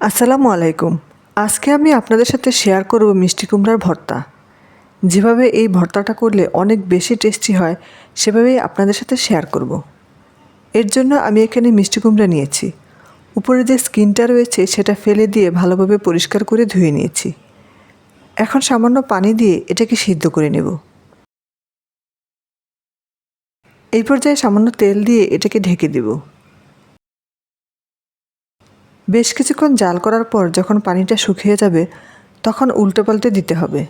আসসালামু আলাইকুম। আজকে আমি আপনাদের সাথে শেয়ার করব মিষ্টি কুমড়ার ভর্তা। যেভাবে এই ভর্তাটা করলে অনেক বেশি টেস্টি হয়, সেভাবেই আপনাদের সাথে শেয়ার করব। এর জন্য আমি এখানে মিষ্টি কুমড়া নিয়েছি। উপরে যে স্কিনটা রয়েছে, সেটা ফেলে দিয়ে ভালোভাবে পরিষ্কার করে ধুয়ে নিয়েছি। এখন সামান্য পানি দিয়ে এটাকে সিদ্ধ করে নেব। এই পর্যায়ে সামান্য তেল দিয়ে এটাকে ঢেকে দেবো। বেশ কিছুক্ষণ জাল করার পর যখন পানিটা শুকিয়ে যাবে, তখন উল্টে পাল্টে দিতে হবে।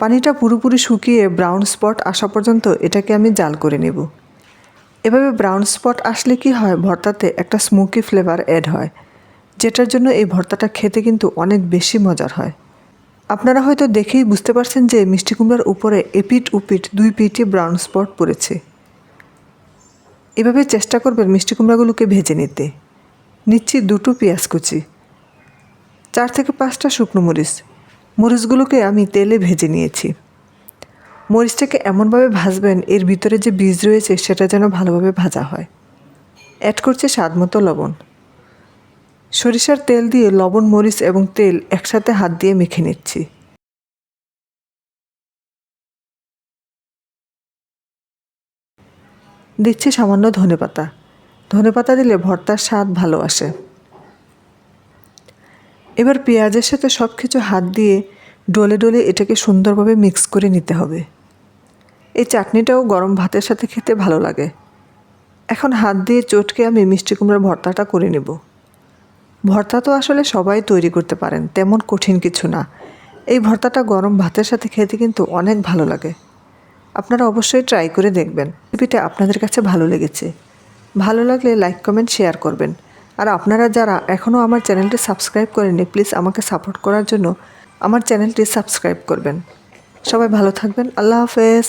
পানিটা পুরোপুরি শুকিয়ে ব্রাউন স্পট আসা পর্যন্ত এটাকে আমি জাল করে নেব। এভাবে ব্রাউন স্পট আসলে কি হয়? ভর্তাতে একটা স্মোকি ফ্লেভার অ্যাড হয়, যেটার জন্য এই ভর্তাটা খেতে কিন্তু অনেক বেশি মজার হয়। আপনারা হয়তো দেখেই বুঝতে পারছেন যে মিষ্টি কুমড়ার উপরে এপিট উপিট দুই পিটি ব্রাউন স্পট পড়েছে। এভাবে চেষ্টা করবেন মিষ্টি কুমড়াগুলোকে ভেজে নিতে। নিচ্ছি দুটো পেঁয়াজ কুচি। চার থেকে পাঁচটা শুকনো মরিচ। মরিচগুলোকে আমি তেলে ভেজে নিয়েছি। মরিচটাকে এমনভাবে ভাজবেন, এর ভিতরে যে বীজ রয়েছে সেটা যেন ভালোভাবে ভাজা হয়। অ্যাড করছে স্বাদ মতো লবণ। সরিষার তেল দিয়ে লবণ, মরিচ এবং তেল একসাথে হাত দিয়ে মেখে নিচ্ছি। দিচ্ছি সামান্য ধনেপাতা। ধনেপাতা দিলে ভর্তার স্বাদ ভালো আসে। এবার পেঁয়াজের সাথে সব কিছু হাত দিয়ে ডলে ডলে এটাকে সুন্দরভাবে মিক্স করে নিতে হবে। এই চাটনিটাও গরম ভাতের সাথে খেতে ভালো লাগে। এখন হাত দিয়ে চটকে আমি মিষ্টি কুমড়ার ভর্তাটা করে নেব। ভর্তা তো আসলে সবাই তৈরি করতে পারেন, তেমন কঠিন কিছু না। এই ভর্তাটা গরম ভাতের সাথে খেতে কিন্তু অনেক ভালো লাগে। আপনারা অবশ্যই ট্রাই করে দেখবেন। রেসিপিটা আপনাদের কাছে ভালো লেগেছে। ভালো লাগলে লাইক কমেন্ট শেয়ার করবেন। আর আপনারা যারা এখনও আমার চ্যানেলটি সাবস্ক্রাইব করেননি প্লিজ আমাকে সাপোর্ট করার জন্য আমার চ্যানেলটি সাবস্ক্রাইব করবেন। সবাই ভালো থাকবেন। আল্লাহ হাফেজ।